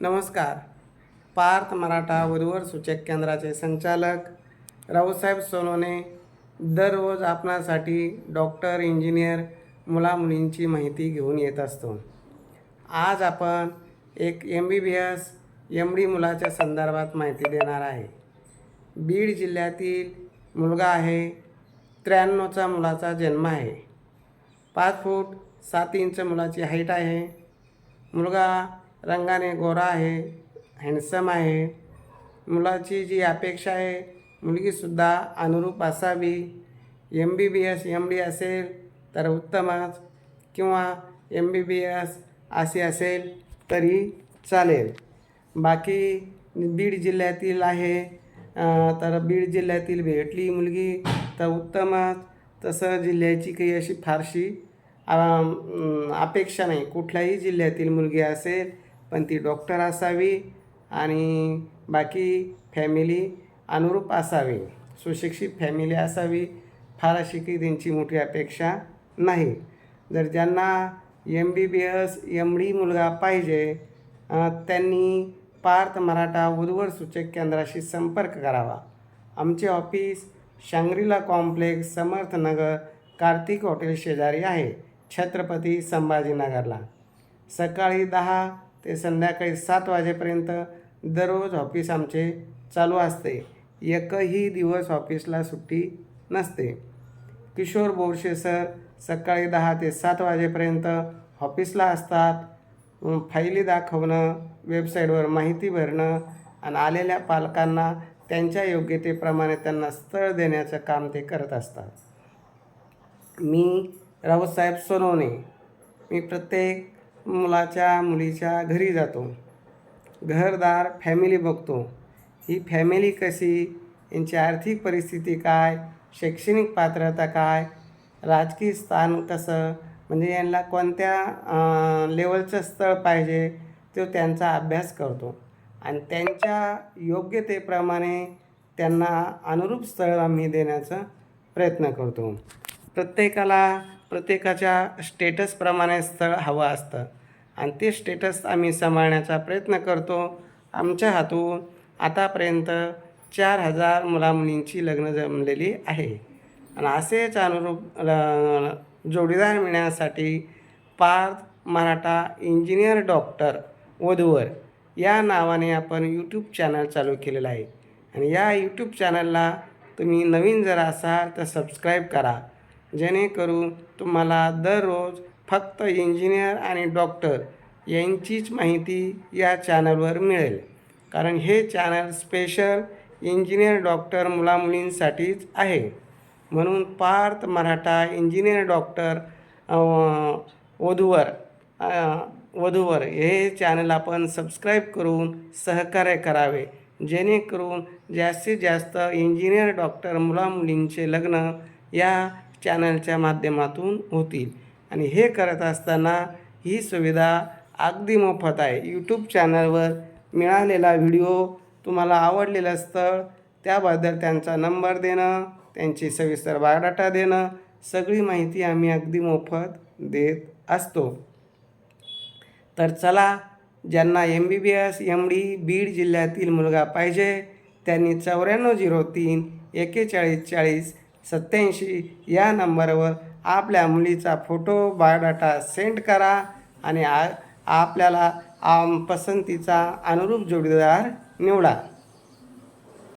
नमस्कार. पार्थ मराठा वधूवर सूचक केंद्राचे संचालक रावसाहेब सोनोने दररोज आपणासाठी डॉक्टर इंजिनियर मुलामुलींची माहिती घेऊन येत असतो. आज आपण एक M B B S M D मुलाच्या संदर्भात माहिती देणार आहे. बीड जिल्ह्यातील मुलगा आहे त्र्याण्णवचा मुलाचा जन्म आहे. पाच फूट सात इंच मुलाची हाईट आहे. मुलगा रंगाने गोरा आहे हँडसम आहे. मुलाची जी अपेक्षा आहे मुलगीसुद्धा अनुरूप असावी. M B B S M D असेल तर उत्तमच. किंवा एम बी बी एस असे असेल तरी चालेल. बाकी बीड जिल्ह्यातील आहे तर बीड जिल्ह्यातील भेटली मुलगी तर उत्तमच. तसं जिल्ह्याची काही अशी फारशी अपेक्षा नाही. कुठल्याही जिल्ह्यातील मुलगी असेल पण ती डॉक्टर असावी आणि बाकी फॅमिली अनुरूप असावी. सुशिक्षित फॅमिली असावी फार अशी त्यांची मोठी अपेक्षा नाही. जर ज्यांना M B B S M D मुलगा पाहिजे त्यांनी पार्थ मराठा उद्वर सूचक केंद्राशी संपर्क करावा. आमचे office Shangrila complex Samarthnagar Kartik hotel शेजारी आहे छत्रपती संभाजीनगरला. सकाळी दहा ते संध्याकाळी सात वाजेपर्यंत दररोज ऑफिस आमचे चालू असते. एकही दिवस ऑफिसला सुट्टी नसते. किशोर बोरशे सर सकाळी दहा ते सात वाजेपर्यंत ऑफिसला असतात. फाईली फायली दाखवणं वेबसाईटवर माहिती भरणं आणि आलेल्या पालकांना त्यांच्या योग्यतेप्रमाणे त्यांना स्थळ देण्याचं काम ते करत असतात. मी रावसाहेब सोनवणे. मी प्रत्येक मुलाच्या मुलीच्या घरी जातो. घरदार फॅमिली बघतो. ही फॅमिली कशी? यांची आर्थिक परिस्थिती काय? शैक्षणिक पात्रता काय? राजकीय स्थान कसं? म्हणजे यांना कोणत्या लेवलचं स्थळ पाहिजे? तो त्यांचा अभ्यास करतो. आणि त्यांच्या योग्यतेप्रमाणे त्यांना अनुरूप स्थळ आम्ही देण्याचा प्रयत्न करतो. प्रत्येकाला प्रत्येकाच्या स्टेटसप्रमाणे स्थळ हवं असतं. आणि ते स्टेटस आम्ही सांभाळण्याचा प्रयत्न करतो. आमच्या हातून आतापर्यंत चार हजार मुलामुलींची लग्न जमलेली आहे. आणि असेच अनुरूप जोडीदार मिळण्यासाठी पार्थ मराठा इंजिनियर डॉक्टर वधूवर या नावाने आपण यूट्यूब चॅनल चालू केलेलं आहे. आणि या यूट्यूब चॅनलला तुम्ही नवीन जर असाल तर सबस्क्राईब करा. जेणेकरून तुम्हाला दररोज फक्त इंजिनियर आणि डॉक्टर यांचीच माहिती या चॅनलवर मिळेल. कारण हे चॅनल स्पेशल इंजिनियर डॉक्टर मुलामुलींसाठीच आहे. म्हणून पार्थ मराठा इंजिनियर डॉक्टर वधूवर वधूवर हे चॅनल आपण सबस्क्राईब करून सहकार्य करावे. जेणेकरून जास्तीत जास्त इंजिनियर डॉक्टर मुलामुलींचे लग्न या चॅनलच्या माध्यमातून होतील. आणि हे करत असताना ही सुविधा अगदी मोफत आहे. यूट्यूब चॅनलवर मिळालेला व्हिडिओ तुम्हाला आवडलेलं स्थळ त्याबद्दल त्यांचा नंबर देणं त्यांची सविस्तर बायोडाटा देणं सगळी माहिती आम्ही अगदी मोफत देत असतो. तर चला ज्यांना M B B S M D Beed जिल्ह्यातील मुलगा पाहिजे त्यांनी चौऱ्याण्णव झिरो तीन एकेचाळीस चाळीस सत्याऐंशी या नंबरवर आपल्या मुलीचा फोटो बायोडाटा सेंड करा आणि आ आपल्याला आम पसंतीचा अनुरूप जोडीदार निवडा.